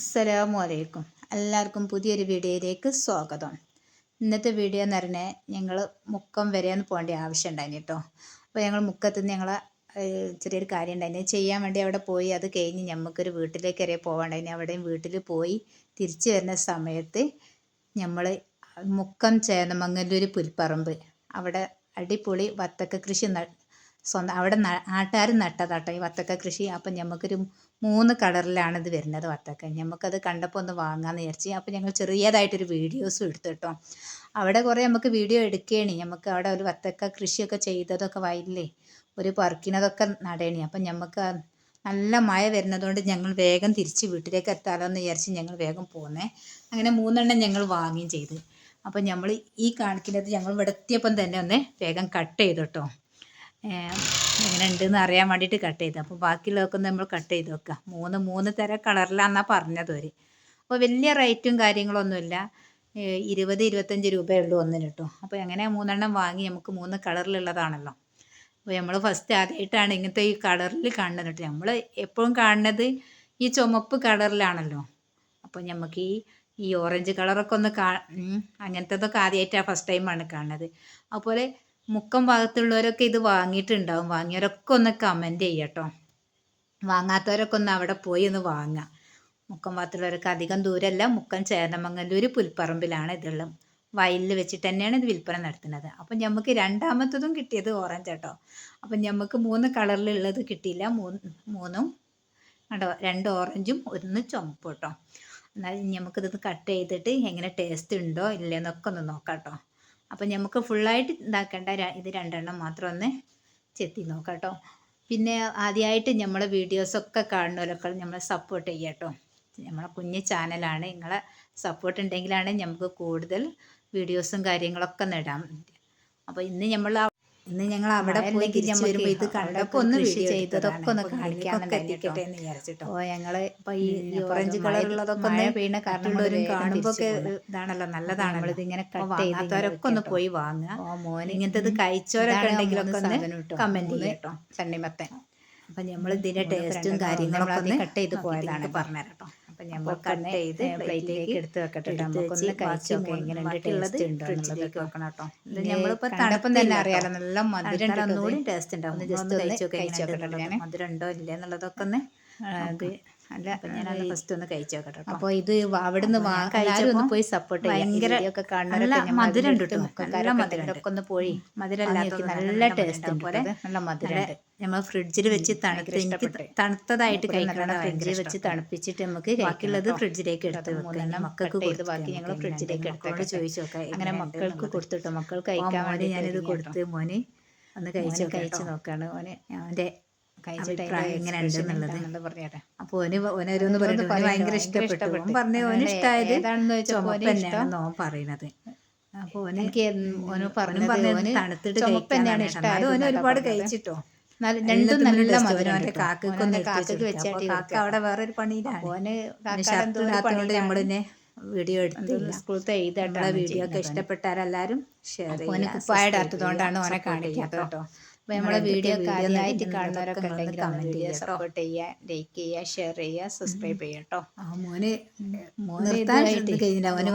അസ്സലാമു അലൈക്കും എല്ലാവർക്കും പുതിയൊരു വീഡിയോയിലേക്ക് സ്വാഗതം. ഇന്നത്തെ വീഡിയോ എന്ന് പറഞ്ഞാൽ ഞങ്ങൾ മുക്കം വരെ ഒന്ന് പോകേണ്ട ആവശ്യം ഉണ്ടായിരുന്നു കേട്ടോ. അപ്പോൾ ഞങ്ങൾ മുക്കത്ത് നിന്ന് ഞങ്ങൾ ചെറിയൊരു കാര്യം ഉണ്ടായിരുന്നു ചെയ്യാൻ വേണ്ടി അവിടെ പോയി അത് കഴിഞ്ഞ് ഞമ്മക്കൊരു വീട്ടിലേക്ക് വരെ പോകാണ്ടായിരുന്നു അവിടെയും വീട്ടിൽ പോയി തിരിച്ചു വരുന്ന സമയത്ത് നമ്മൾ മുക്കം ചേന്നമംഗല്ലൂർ പുൽപ്പറമ്പ്. അവിടെ അടിപൊളി വത്തക്ക കൃഷി സ്വന്തം അവിടെ നാട്ടുകാർ നട്ടതാട്ടോ ഈ വത്തക്ക കൃഷി. അപ്പം ഞമ്മക്കൊരു മൂന്ന് കളറിലാണ് ഇത് വരുന്നത് വത്തക്ക. ഞമ്മക്കത് കണ്ടപ്പോൾ ഒന്ന് വാങ്ങാമെന്ന് വിചാരിച്ചു. അപ്പം ഞങ്ങൾ ചെറിയതായിട്ടൊരു വീഡിയോസും എടുത്തു കേട്ടോ അവിടെ കുറേ നമുക്ക് വീഡിയോ എടുക്കുകയാണ് നമുക്ക് അവിടെ ഒരു വത്തക്ക കൃഷിയൊക്കെ ചെയ്തതൊക്കെ വയലിലേ ഒരു പറിക്കുന്നതൊക്കെ നടയണി അപ്പം ഞമ്മക്ക് നല്ല മഴ വരുന്നതുകൊണ്ട് ഞങ്ങൾ വേഗം തിരിച്ച് വീട്ടിലേക്ക് എത്താലോ എന്ന് വിചാരിച്ച് ഞങ്ങൾ വേഗം പോന്നേ. അങ്ങനെ മൂന്നെണ്ണം ഞങ്ങൾ വാങ്ങുകയും ചെയ്ത്. അപ്പം നമ്മൾ ഈ കാണിക്കുന്നത് ഞങ്ങൾ ഇവിടെ എത്തിയപ്പം തന്നെ ഒന്ന് വേഗം കട്ട് ചെയ്തു കേട്ടോ എങ്ങനെ ഉണ്ടെന്ന് അറിയാൻ വേണ്ടിയിട്ട് കട്ട് ചെയ്തു. അപ്പോൾ ബാക്കിയുള്ളതൊക്കെ നമ്മൾ കട്ട് ചെയ്ത് വെക്കുക മൂന്ന് മൂന്ന് തരം കളറിലാണെന്നാണ് പറഞ്ഞത് ഒരു അപ്പോൾ വലിയ റേറ്റും കാര്യങ്ങളൊന്നുമില്ല. ഇരുപത് ഇരുപത്തഞ്ച് രൂപയേ ഉള്ളൂ ഒന്നിന് കേട്ടോ അപ്പോൾ എങ്ങനെ മൂന്നെണ്ണം വാങ്ങി നമുക്ക് മൂന്ന് കളറിലുള്ളതാണല്ലോ അപ്പോൾ നമ്മൾ ഫസ്റ്റ് ആദ്യമായിട്ടാണ് ഇങ്ങനത്തെ ഈ കളറിൽ കാണുന്നത് കേട്ടോ നമ്മൾ എപ്പോഴും കാണുന്നത് ഈ ചുമപ്പ് കളറിലാണല്ലോ അപ്പോൾ നമുക്ക് ഈ ഈ ഓറഞ്ച് കളറൊക്കെ ഒന്ന് കാ അങ്ങനത്തതൊക്കെ ആദ്യമായിട്ടാണ് ഫസ്റ്റ് ടൈമാണ് കാണുന്നത്. അതുപോലെ മുക്കം ഭാഗത്തുള്ളവരൊക്കെ ഇത് വാങ്ങിയിട്ടുണ്ടാവും. വാങ്ങിയവരൊക്കെ ഒന്ന് കമന്റ് ചെയ്യട്ടോ വാങ്ങാത്തവരൊക്കെ ഒന്ന് അവിടെ പോയി ഒന്ന് വാങ്ങാം. മുക്കം ഭാഗത്തുള്ളവരൊക്കെ അധികം ദൂരമല്ല മുക്കം ചേർന്നമംഗല്ലൂർ പുൽപ്പറമ്പിലാണ് ഇതുള്ളത്. വയലിൽ വെച്ചിട്ട് തന്നെയാണ് ഇത് വിൽപ്പന നടത്തുന്നത്. അപ്പം നമുക്ക് രണ്ടാമത്തതും കിട്ടിയത് ഓറഞ്ച് കേട്ടോ അപ്പം നമുക്ക് മൂന്ന് കളറിലുള്ളത് കിട്ടിയില്ല. മൂന്ന് കണ്ടോ രണ്ട് ഓറഞ്ചും ഒന്ന് ചുമപ്പ് കേട്ടോ. എന്നാൽ നമുക്കിത് കട്ട് ചെയ്തിട്ട് എങ്ങനെ ടേസ്റ്റ് ഉണ്ടോ ഇല്ലയെന്നൊക്കെ ഒന്ന് നോക്കാം കേട്ടോ. അപ്പം നമുക്ക് ഫുള്ളായിട്ട് ഇതാക്കേണ്ട ഇത് രണ്ടെണ്ണം മാത്രം ഒന്ന് ചെത്തി നോക്കാം പിന്നെ ആദ്യമായിട്ട് നമ്മളെ വീഡിയോസൊക്കെ കാണുന്നവരൊക്കെ നമ്മളെ സപ്പോർട്ട് ചെയ്യുക കേട്ടോ നമ്മളെ കുഞ്ഞ് ചാനലാണ് നിങ്ങളെ സപ്പോർട്ട് ഉണ്ടെങ്കിലാണ് നമുക്ക് കൂടുതൽ വീഡിയോസും കാര്യങ്ങളൊക്കെ നേടാൻ അപ്പോൾ ഇന്ന് നമ്മൾ ഇന്ന് ഞങ്ങൾ അവിടെ പോയി തിരിച്ചു വരുമ്പോൾ ഇത് കണ്ടപ്പോൾ ഒന്ന് വീഡിയോ ചെയ്തതൊക്കെ ഒന്ന് കാണിക്കാൻ എത്തിക്കട്ടെ എന്ന് വിചാരിച്ചിട്ടോ. ഓ ഞങ്ങൾ ഇപ്പൊ ഈ ഓറഞ്ച് കളറുള്ളതൊക്കെ ഒന്ന് വീണ കാരണമുള്ളവരും കാണുമ്പോൾ ഇതാണല്ലോ നല്ലതാണ് ഇതിങ്ങനെ കട്ട് ചെയ്യാത്തവരൊക്കെ ഒന്ന് പോയി വാങ്ങുക. ഓ മോന് ഇങ്ങനത്തെ കഴിച്ചവരൊക്കെ ഉണ്ടെങ്കിലൊക്കെ ഒന്ന് കമന്റ് ചെയ്യട്ടോ. ചണ്ണിമത്തൻ. അപ്പൊ നമ്മൾ ഇതിന്റെ ടേസ്റ്റും കാര്യങ്ങളൊക്കെ കട്ട് ചെയ്ത് പോയതാണ് പറഞ്ഞുതരാം കേട്ടോ. അപ്പം നമ്മൾ കട്ട് ചെയ്ത് പ്ലേറ്റിലേക്ക് എടുത്ത് വെക്കട്ടെ നമുക്കൊന്ന് കഴിച്ച് നോക്കാം എങ്ങനെയുണ്ട് ടേസ്റ്റ് ഉണ്ടോ ഫ്രിഡ്ജിലേക്ക് വെക്കണം കേട്ടോ. ഇത് നമ്മളിപ്പോൾ തണുപ്പം തന്നെ അറിയാലോ നല്ല മധുരം ഒന്നുകൂടി ടേസ്റ്റ് ഉണ്ടാവും. ജസ്റ്റ് കഴിച്ച് മധുരം ഉണ്ടോ ഇല്ല എന്നുള്ളതൊക്കെ ഒന്ന് അത് അല്ല ഞാൻ ഫസ്റ്റ് ഒന്ന് കഴിച്ചു നോക്കട്ടെ അപ്പോൾ ഇത് അവിടുന്ന് ഒന്ന് പോയി സപ്പോർട്ട് ഭയങ്കര മധുരം നല്ല മധുരം ഒക്കെ ഒന്ന് പോയി മധുരം നല്ല ടേസ്റ്റ് പോലെ. നല്ല മധുരം നമ്മൾ ഫ്രിഡ്ജിൽ വെച്ച് തണുത്ത്. എനിക്ക് തണുത്തതായിട്ട് കഴിക്കണം ഫ്രിഡ്ജിൽ വെച്ച് തണുപ്പിച്ചിട്ട് നമുക്ക് ബാക്കിയുള്ളത് ഫ്രിഡ്ജിലേക്ക് എടുത്ത് വെക്കാം. മക്കൾക്ക് കൊടുത്ത് ബാക്കി ഞങ്ങൾ ഫ്രിഡ്ജിലേക്ക് എടുത്തോണ്ട് ചോദിച്ചു നോക്കാം. അങ്ങനെ മക്കൾക്ക് കൊടുത്തിട്ടോ മക്കൾ കഴിക്കാൻ വേണ്ടി ഞാനിത് കൊടുത്ത്. മോന് ഒന്ന് കഴിച്ച്? കഴിച്ച് നോക്കാണ്. മോന് അവന്റെ അപ്പൊ ഓന് ഭയങ്കര ഇഷ്ടപ്പെട്ടു. പറഞ്ഞു ഓന് ഇഷ്ടമായത് ഏതാണെന്ന് വെച്ചാൽ ഓൻ പറയണത്. അപ്പൊ ഓനെനിക്ക് ഓന് പറഞ്ഞു പറഞ്ഞു തണുത്തിട്ട് ചുമപ്പ് തന്നെയാണ് ഇഷ്ടം ഓന് ഒരുപാട് കഴിച്ചിട്ടോ? രണ്ടും നല്ല മധുരം കാക്കൊക്കെ കാക്ക അവിടെ വേറൊരു പണിയിലാണ്. ഓന് ഷർട്ടിനകത്തോണ്ട് നമ്മളിന്നെ വീഡിയോ എടുത്തില്ല. സ്കൂളത്തെ വീഡിയോ ഒക്കെ ഇഷ്ടപ്പെട്ടാരെല്ലാരും ഷെയർ ചെയ്യാം കുപ്പായിടാത്തതുകൊണ്ടാണ് ഓനെ കാണിക്കാത്തത് കേട്ടോ. അപ്പോൾ നമ്മളെ വീഡിയോ കാര്യമായിട്ട് കാണുന്നവരൊക്കെ ഉണ്ടെങ്കിൽ കമന്റ് ചെയ്യുക സപ്പോർട്ട് ചെയ്യുക ലൈക്ക് ചെയ്യുക ഷെയർ ചെയ്യുക സബ്സ്ക്രൈബ് ചെയ്യുക കേട്ടോ മോന് മോന്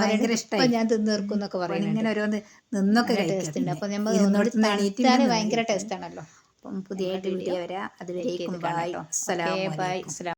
ഭയങ്കര ഇഷ്ടമായി ഞാൻ തിന്നീർക്കും എന്നൊക്കെ പറയുന്നത് ഇങ്ങനെ ഓരോന്ന് നിന്നൊക്കെ ടേസ്റ്റ് ഉണ്ട്. അപ്പോൾ നമ്മൾ തണീറ്റാൽ ഭയങ്കര ടേസ്റ്റ് ആണല്ലോ. അപ്പം പുതിയ വീഡിയോ വരാം. അതുവരേക്കും. ബൈ. ബൈ. അസ്സലാം